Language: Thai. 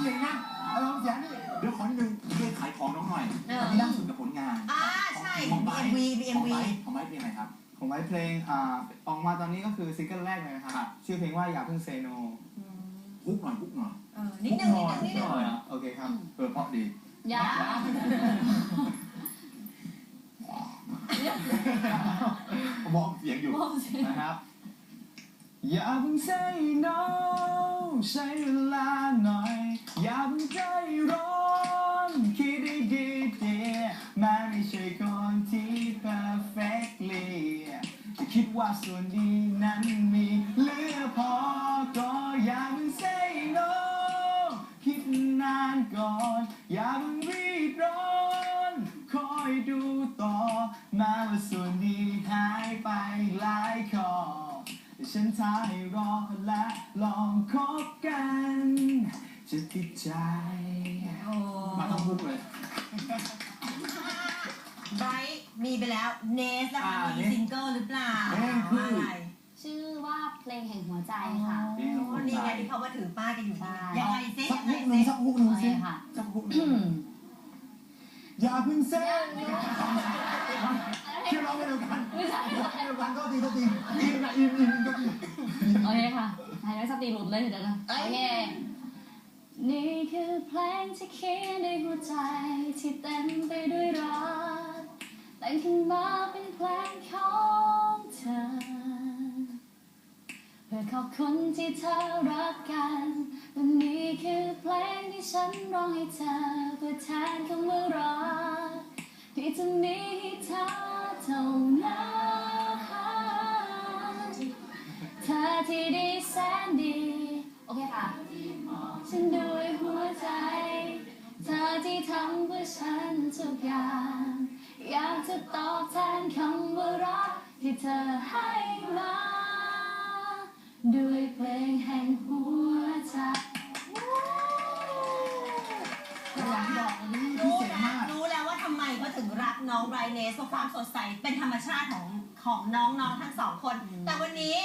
เสียงนะเอาลองเสียงดิเดี๋ยวขอนิดนึงช่วยขายของน้องหน่อยเออล่าสุดกับผลงาน อ่าใช่ ของมีไบเอ็มวีมีเอ็ขมองวีไบของไบเป็นยังไงครับ ผมไว้เพลงอ่าออกมาตอนนี้ก็คือซิงเกิลแรกเลยนะคครัรับบชื่อเพลงว่าอย่าเพิ่งเซโนฮุกหน่อยฮุกหน่อยเออนิดนึงนิดนึงนิดนึง โอเคครับ เออเพราะดีอย่าบอกเสียงอยู่ บอกสิ นะครับ อย่าเพิ่ง say no ใช้เวล ส่วนดีนั้นมีเหลือพอก็อย่าเพิ่ง say no คิดนานก่อน อย่าเพิ่งรีบร้อนคอยดูต่อแม้ว่าส่วนดีหายไปหลายข้อแต่ฉันท้าให้รอและลองคบกัน จะติดใจโอ้มาต้องฮุกเลย ไบรท์มีไปแล้ว เนสนะคะอ่ามี Nest ซิงเกิลหรือเปล่า เพลงคือ อะไร ชื่อว่าเพลงแห่งหัวใจค่ะเพลงแห่งหัวใจนี่ไงที่เขามาถือป้ายกันอยู่ใช่นี่ยังไงซิสักยังฮุไงกหนึ่งซิสักฮุกหนึ่งโอเคสิค่ะสักฮุกหนึ่งอย่าเพิ่งเซ่เชื่อเราไม่เดียวกันไม่ใช่ไม่เดียวกันก็ตีก็ตีอินนะอินอินก็ตีโอเคค่ะหายใจสติหลุดเลยเดี๋ยวนะโอเคนี่คือเพลงที่เขียนในหัวใจที่เต็มไปด้วยรักแต่งขึ้นมาเป็นเพลงของเธอ เพื่อขอบคุณที่เธอรักกันและนี่คือเพลงที่ฉันร้องให้เธอเพื่อแทนคำว่ารักที่จะมีให้เธอเท่านั้นเธอที่ดีแสนดี โอเคค่ะ ฉันด้วยหัวใจ เธอที่ทำเพื่อฉันทุกอย่าง อยากจะตอบแทนคำว่ารักที่เธอให้มา ด้วยเพลงแห่งหัวใจอยางที่บอกวันนี้พิรู้เศษแล้วมากรู้แล้วว่าทำไมเขาถึงรักน้องไบรเนสเพราะความสดใสเป็นธรรมชาติของของน้องๆทั้งสองคน แต่วันนี้